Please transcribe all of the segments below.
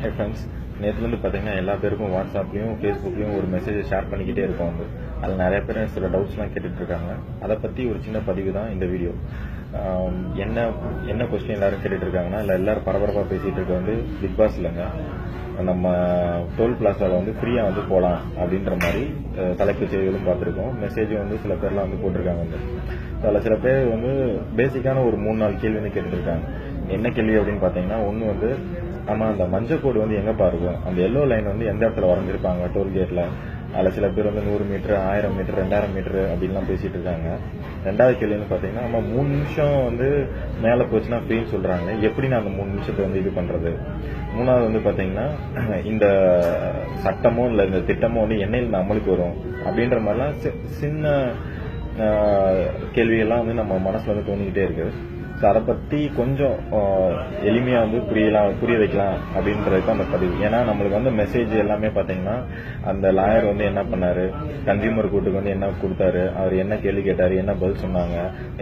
Hey friends நேற்றுலேருந்து பார்த்தீங்கன்னா எல்லா பேருக்கும் வாட்ஸ்அப்லேயும் ஃபேஸ்புக்லேயும் ஒரு மெசேஜை ஷேர் பண்ணிக்கிட்டே இருக்கோம் வந்து. அதில் நிறைய பேர் சில டவுட்ஸ்லாம் கேட்டுட்ருக்காங்க. அதை பற்றி ஒரு சின்ன பதிவு தான் இந்த வீடியோ என்ன என்ன கொஸ்டின் எல்லாரும் கேட்டுட்டு இருக்காங்கன்னா இல்லை எல்லாரும் பரபரப்பாக பேசிகிட்டு இருக்க வந்து பிக் பாஸ் இல்லைங்க. நம்ம டோல் பிளாஸாவில் வந்து ஃப்ரீயாக வந்து போகலாம் அப்படின்ற மாதிரி தலைப்பு செய்திகளும் பார்த்துருக்கோம். மெசேஜும் வந்து சில பேர்லாம் வந்து போட்டிருக்காங்க வந்து. அதில் சில பேர் வந்து பேசிக்கான ஒரு மூணு நாலு கேள்வி வந்து கேட்டுருக்காங்க என்ன கேள்வி அப்படின்னு பார்த்தீங்கன்னா ஒன்று வந்து ஆமா அந்த மஞ்சள் கோடு வந்து எங்கப்பா இருக்கும் அந்த எல்லோ லைன் வந்து எந்த இடத்துல வரைஞ்சிருப்பாங்க? டோல்கேட்ல அதில் சில பேர் வந்து நூறு மீட்டர் ஆயிரம் மீட்டர் ரெண்டாயிரம் மீட்டர் அப்படின்லாம் பேசிட்டு இருக்காங்க. ரெண்டாவது கேள்வின்னு பார்த்தீங்கன்னா நம்ம மூணு நிமிஷம் வந்து மேலே போச்சுன்னா ஃப்ரீன்னு சொல்றாங்க. எப்படி நான் அந்த மூணு நிமிஷத்தை வந்து இது பண்றது? மூணாவது வந்து பார்த்தீங்கன்னா இந்த சட்டமோ இல்லை இந்த திட்டமோ வந்து என்னையில் அமலுக்கு வரும். அப்படின்ற மாதிரிலாம் சி- சின்ன கேள்வியெல்லாம் வந்து நம்ம மனசுல வந்து தோணிக்கிட்டே இருக்கு. ஸோ அதை பற்றி கொஞ்சம் எளிமையாக எளிமையா வந்து புரியலாம் புரிய வைக்கலாம் அப்படின்றதுக்கு அந்த பதிவு. ஏன்னா நம்மளுக்கு வந்து மெசேஜ் எல்லாமே பார்த்தீங்கன்னா அந்த லாயர் வந்து என்ன பண்ணாரு? கன்சியூமர் கோர்ட்டுக்கு வந்து என்ன கொடுத்தாரு? அவர் என்ன கேள்வி கேட்டாரு? என்ன பதில் சொன்னாங்க?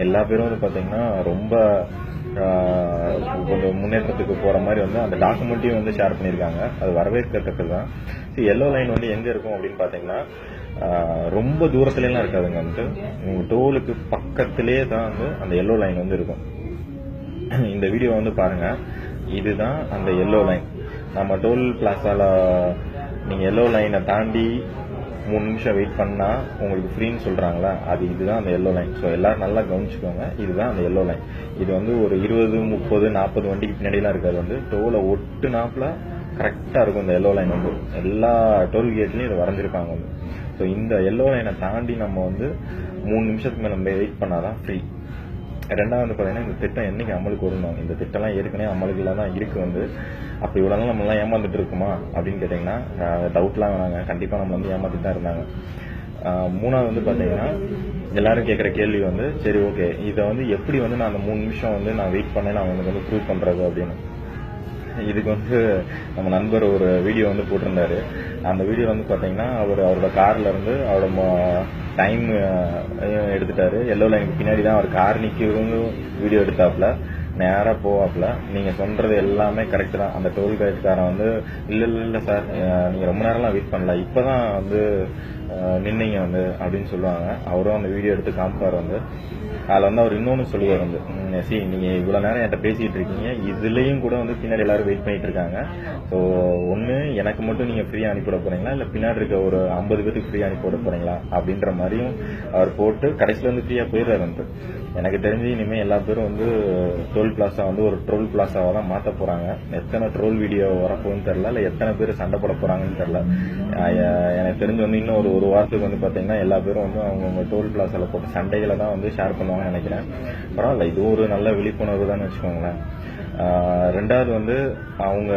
எல்லா பேரும் வந்து பார்த்தீங்கன்னா ரொம்ப கொஞ்சம் முன்னேற்றத்துக்கு போற மாதிரி வந்து அந்த டாக்குமெண்ட்டையும் வந்து ஷேர் பண்ணியிருக்காங்க. அது வரவேற்கத்தக்கது தான். எல்லோ லைன் வந்து எங்க இருக்கும் அப்படின்னு பார்த்தீங்கன்னா ரொம்ப தூரத்துலலாம் இருக்காதுங்க வந்துட்டு. உங்க டோலுக்கு பக்கத்திலே தான் வந்து அந்த எல்லோ லைன் வந்து இருக்கும். இந்த வீடியோ வந்து பாருங்க. இதுதான் அந்த எல்லோ லைன் நம்ம டோல் பிளாஸால நீங்க எல்லோ லைனை தாண்டி மூணு நிமிஷம் வெயிட் பண்ணா உங்களுக்கு ஃப்ரீன்னு சொல்றாங்களா அது இதுதான் அந்த எல்லோ லைன் ஸோ எல்லாரும் நல்லா கவனிச்சுக்கோங்க. இதுதான் அந்த எல்லோ லைன் இது வந்து ஒரு இருபது முப்பது நாற்பது வண்டிக்கு பின்னாடிலாம் இருக்காது. வந்து டோலை ஒட்டு நாப்பில் கரெக்டாக இருக்கும் இந்த எல்லோ லைன் வந்து. எல்லா டோல் கேட்லையும் இதை வரைஞ்சிருப்பாங்க வந்து. ஸோ இந்த எல்லோ லைனை தாண்டி நம்ம வந்து மூணு நிமிஷத்துக்கு மேலே நம்ம வெயிட் பண்ணாதான் ஃப்ரீ ரெண்டாவது வந்து பார்த்தீங்கன்னா இந்த திட்டம் என்னைக்கு அமலுக்கு வரும் இந்த திட்டம்லாம் ஏற்கனவே அமலுக்குல தான் இருக்கு வந்து. அப்போ இவ்வளோ நாள் நம்மளாம் ஏமாந்துட்டு இருக்குமா? அப்படின்னு கேட்டிங்கன்னா டவுட்லாம் வேணாங்க. கண்டிப்பாக நம்ம வந்து ஏமாத்திட்டு தான் இருந்தாங்க மூணாவது வந்து பார்த்தீங்கன்னா எல்லாரும் கேட்குற கேள்வி வந்து சரி ஓகே இதை வந்து எப்படி வந்து நான் அந்த மூணு நிமிஷம் வந்து நான் வெயிட் பண்ணேன் நான் எனக்கு வந்து ப்ரூவ் பண்ணுறது அப்படின்னு. இதுக்கு வந்து நம்ம நண்பர் ஒரு வீடியோ வந்து போட்டிருந்தாரு. அந்த வீடியோ வந்து பார்த்தீங்கன்னா அவர் அவரோட கார்ல இருந்து அவரோட டைம் எடுத்துட்டாரு. எல்லோ லைனுக்கு பின்னாடி தான் அவர் கார் நிற்கிறவங்க வீடியோ எடுத்தாப்ல நேராக போவாப்ல நீங்கள் சொல்றது எல்லாமே கரெக்ட் தான். அந்த டோல் கேட்காரன் வந்து இல்லை இல்லை இல்லை சார் நீங்கள் ரொம்ப நேரம்லாம் வெயிட் பண்ணல. இப்போ தான் வந்து நின்னீங்க வந்து அப்படின்னு சொல்லுவாங்க. அவரும் அந்த வீடியோ எடுத்து காமிப்பார் வந்து. அதில் வந்து அவர் இன்னொன்று சொல்லுவார் வந்து சி நீங்கள் இவ்வளோ நேரம் என்கிட்ட பேசிகிட்டு இருக்கீங்க. இதுலேயும் கூட வந்து பின்னாடி எல்லாரும் வெயிட் பண்ணிட்டு இருக்காங்க. ஸோ ஒன்று எனக்கு மட்டும் நீங்க ஃப்ரீயா அனுப்பிவிட போறீங்களா? இல்ல பின்னாடி இருக்க ஒரு ஐம்பது பேருக்கு ஃப்ரீயா அனுப்பிவிட போறீங்களா? அப்படின்ற மாதிரியும் அவர் போட்டு கடைசியில வந்து ஃப்ரீயா போயிடுறாரு வந்து. எனக்கு தெரிஞ்சு இனிமே எல்லா பேரும் வந்து டோல் பிளாசா வந்து ஒரு ட்ரோல் பிளாசாவா தான் மாத்த போறாங்க. எத்தனை ட்ரோல் வீடியோ வரப்போன்னு தெரியல. இல்ல எத்தனை பேர் சண்டை போட போறாங்கன்னு தெரியல. எனக்கு தெரிஞ்சு வந்து இன்னும் ஒரு ஒரு வாரத்துக்கு வந்து பாத்தீங்கன்னா எல்லா பேரும் வந்து அவங்கவுங்க டோல் பிளாசால போட்ட சண்டைகளை தான் வந்து ஷேர் பண்ணுவாங்கன்னு நினைக்கிறேன். பரவாயில்ல இது ஒரு நல்ல விழிப்புணர்வு தான் வச்சுக்கோங்களேன். ரெண்டாவது வந்து அவங்க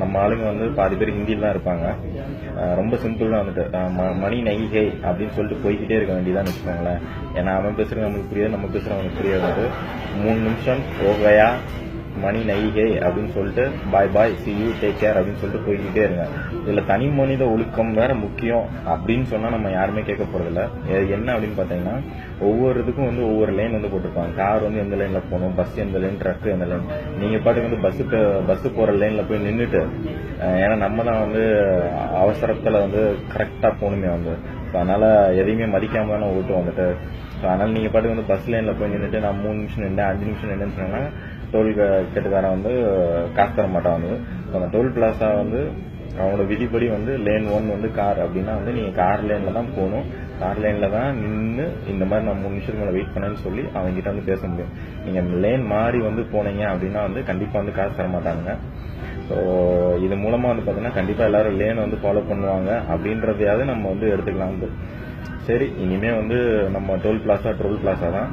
நம்ம ஆளுங்க வந்து பாதி பேர் ஹிந்திலாம் தான் இருப்பாங்க. ரொம்ப சிம்பிளாக வந்துட்டு ம- மணி நைகை அப்படின்னு சொல்லிட்டு போய்கிட்டே இருக்க வேண்டியதான்னு வச்சுக்கோங்களேன். ஏன்னா அவன் பேசுகிறது நமக்கு புரியாது நம்ம பேசுகிறவங்களுக்கு அவனுக்கு புரியாது. வந்து மூணு நிமிஷம் போகையா? மணி நைகை அப்படின்னு சொல்லிட்டு bye bye see you take care அப்படின்னு சொல்லிட்டு போய்கிட்டே இருங்க. இதில் தனி மனித ஒழுக்கம் வேற முக்கியம் அப்படின்னு சொன்னால் நம்ம யாருமே கேட்க போகிறதில்ல என்ன அப்படின்னு பார்த்தீங்கன்னா ஒவ்வொரு இதுக்கும் வந்து ஒவ்வொரு லைன் வந்து போட்டிருப்பாங்க. கார் வந்து எந்த லைனில் போகணும் பஸ் எந்த லைன் ட்ரக்கு எந்த லைன் நீங்கள் பாட்டுக்கு வந்து பஸ்ஸுக்கு பஸ்ஸு போகிற லைனில் போய் நின்றுட்டு ஏன்னா நம்ம தான் வந்து அவசரத்தில் வந்து கரெக்டாக போகணுமே வந்து. ஸோ அதனால் எதையுமே மதிக்காம தானே ஓட்டும் வந்துட்டு. ஸோ அதனால் நீங்கள் பாட்டுக்கு வந்து பஸ் லைனில் போய் நின்றுட்டு நான் மூணு நிமிஷம் நின்று அஞ்சு நிமிஷம் நின்றுன்னு சொன்னா டோல் கேட்டுக்காரன் வந்து காசு தர மாட்டான் வந்து அந்த டோல் பிளாசா வந்து அவனோட விதிப்படி வந்து லேன் ஒன் வந்து கார். அப்படின்னா வந்து நீங்க கார் லேன்ல தான் போகணும். கார் லைன்ல தான் நின்று இந்த மாதிரி நான் மூணு நிமிஷத்துக்கு மேலே வெயிட் பண்ணேன்னு சொல்லி அவங்க கிட்ட வந்து பேச முடியும். நீங்க லேன் மாறி வந்து போனீங்க அப்படின்னா வந்து கண்டிப்பா வந்து காசு தர மாட்டாங்க ஸோ இது மூலமா வந்து பாத்தீங்கன்னா கண்டிப்பா எல்லாரும் லேன் வந்து ஃபாலோ பண்ணுவாங்க அப்படின்றதையாவது நம்ம வந்து எடுத்துக்கலாம் வந்து சரி இனிமே வந்து நம்ம டோல் பிளாசா டோல் பிளாசா தான்.